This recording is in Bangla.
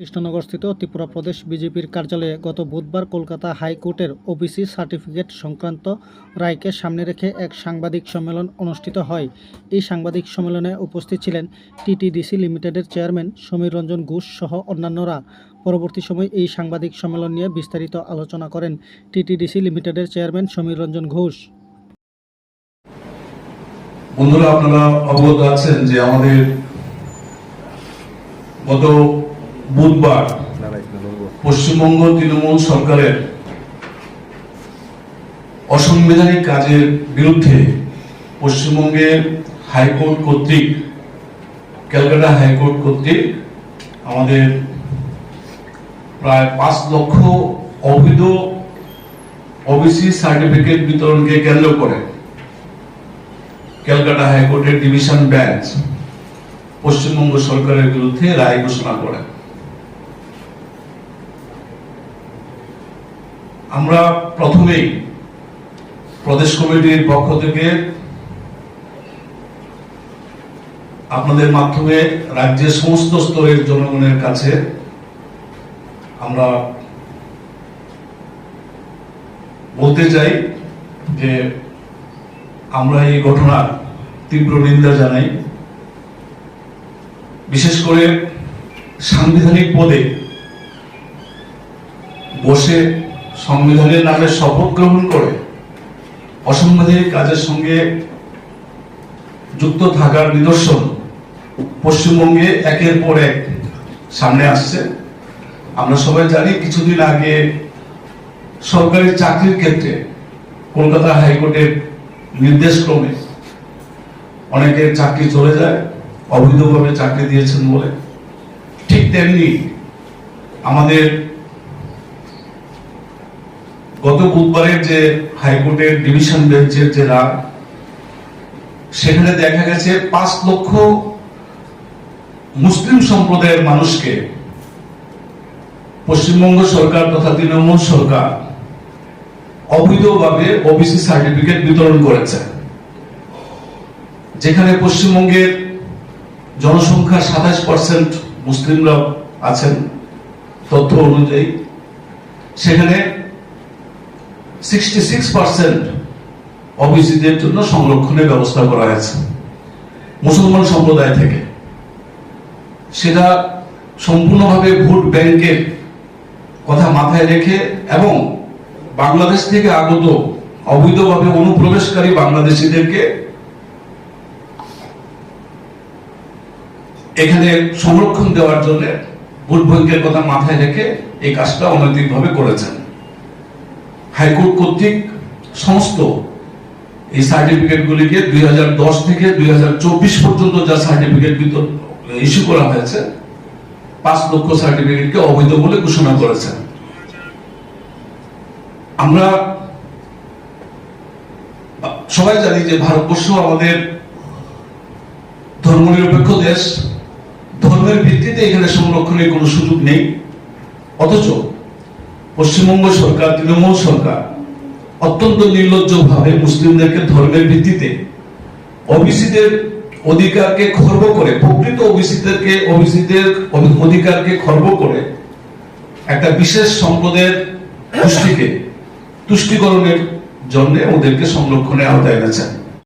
কৃষ্ণনগরস্থিত ত্রিপুরা প্রদেশ বিজেপির কার্যালয়ে গত বুধবার কলকাতা হাইকোর্টের ওবিসি সার্টিফিকেট সংক্রান্ত রায়কে সামনে রেখে এক সাংবাদিক সম্মেলন অনুষ্ঠিত হয়। এই সাংবাদিক সম্মেলনে উপস্থিত ছিলেন টিটিডিসি লিমিটেডের চেয়ারম্যান সমীর রঞ্জন ঘোষ সহ অন্যান্যরা। পরবর্তী সময় এই সাংবাদিক সম্মেলন নিয়ে বিস্তারিত আলোচনা করেন টিটিডিসি লিমিটেডের চেয়ারম্যান সমীর রঞ্জন ঘোষ। বন্ধুরা, আপনারা অবগত আছেন যে আমাদের গত বুধবার পশ্চিমবঙ্গ তৃণমূল সরকারের অসাংবিধানিক কাজের বিরুদ্ধে পশ্চিমবঙ্গের হাইকোর্ট কর্তৃক, ক্যালকাটা হাইকোর্ট কর্তৃক আমাদের প্রায় পাঁচ লক্ষ অবৈধ ওবিসি সার্টিফিকেট বিতরণকে কেন্দ্র করে ক্যালকাটা হাইকোর্টের ডিভিশন বেঞ্চ পশ্চিমবঙ্গ সরকারের বিরুদ্ধে রায় ঘোষণা করে। আমরা প্রথমেই প্রদেশ কমিটির পক্ষ থেকে আপনাদের মাধ্যমে রাজ্যের সমস্ত স্তরের জনগণের কাছে আমরা বলতে চাই যে আমরা এই ঘটনার তীব্র নিন্দা জানাই। বিশেষ করে সাংবিধানিক পদে বসে সংবিধানের নামে শপথ গ্রহণ করে অসাংবিধানিক কাজের সঙ্গে যুক্ত থাকার নিদর্শন পশ্চিমবঙ্গে একের পর এক সামনে আসছে। আমরা সবাই জানি কিছুদিন আগে সরকারি চাকরির ক্ষেত্রে কলকাতা হাইকোর্টের নির্দেশক্রমে অনেকের চাকরি চলে যায়, অবৈধভাবে চাকরি দিয়েছেন বলে। ঠিক তেমনি আমাদের গত বুধবারের যে হাইকোর্টের ডিভিশন বেঞ্চের যে রায়, সেখানে দেখা গেছে পাঁচ লক্ষ মুসলিম সম্প্রদায়ের মানুষকে পশ্চিমবঙ্গ সরকার তথা তৃণমূল সরকার অবৈধভাবে ওবিসি সার্টিফিকেট বিতরণ করেছে, যেখানে পশ্চিমবঙ্গের জনসংখ্যা সাতাশ পার্সেন্ট মুসলিমরা আছেন তথ্য অনুযায়ী। সেখানে সিক্সটি সিক্স পার্সেন্ট ওবিসিদের জন্য সংরক্ষণের ব্যবস্থা করা হয়েছে, মুসলমান সম্প্রদায় থেকে। সেটা সম্পূর্ণভাবে ভোট ব্যাংকের কথা মাথায় রেখে এবং বাংলাদেশ থেকে আগত অবৈধভাবে অনুপ্রবেশকারী বাংলাদেশিদেরকে এখানে সংরক্ষণ দেওয়ার জন্য ভোট ব্যাংকের কথা মাথায় রেখে এই কাজটা অনৈতিকভাবে করেছেন। হাইকোর্ট কর্তৃক সমস্ত এই সার্টিফিকেট গুলিকে দুই থেকে দুই পর্যন্ত যা সার্টিফিকেট ইস্যু করা হয়েছে, পাঁচ লক্ষ সার্টিফিকেটকে অবৈধ বলে ঘোষণা করেছেন। আমরা সবাই জানি যে ভারতবর্ষ আমাদের ধর্মনিরপেক্ষ দেশ। ধর্মের ভিত্তিতে এখানে সংরক্ষণের কোনো সুযোগ নেই। অথচ পশ্চিমবঙ্গ সরকার, তৃণমূল সরকার অত্যন্ত নির্লজ্জভাবে মুসলিমদেরকে ধর্মের ভিত্তিতে ওবিসিদের অধিকারকে খর্ব করে, প্রকৃত ওবিসিদেরকে ওবিসিদের অধিকারকে খর্ব করে একটা বিশেষ সম্পদের গোষ্ঠীকে তুষ্টিকরণের জন্য ওদেরকে সংরক্ষণে আওতায় এনেছেন।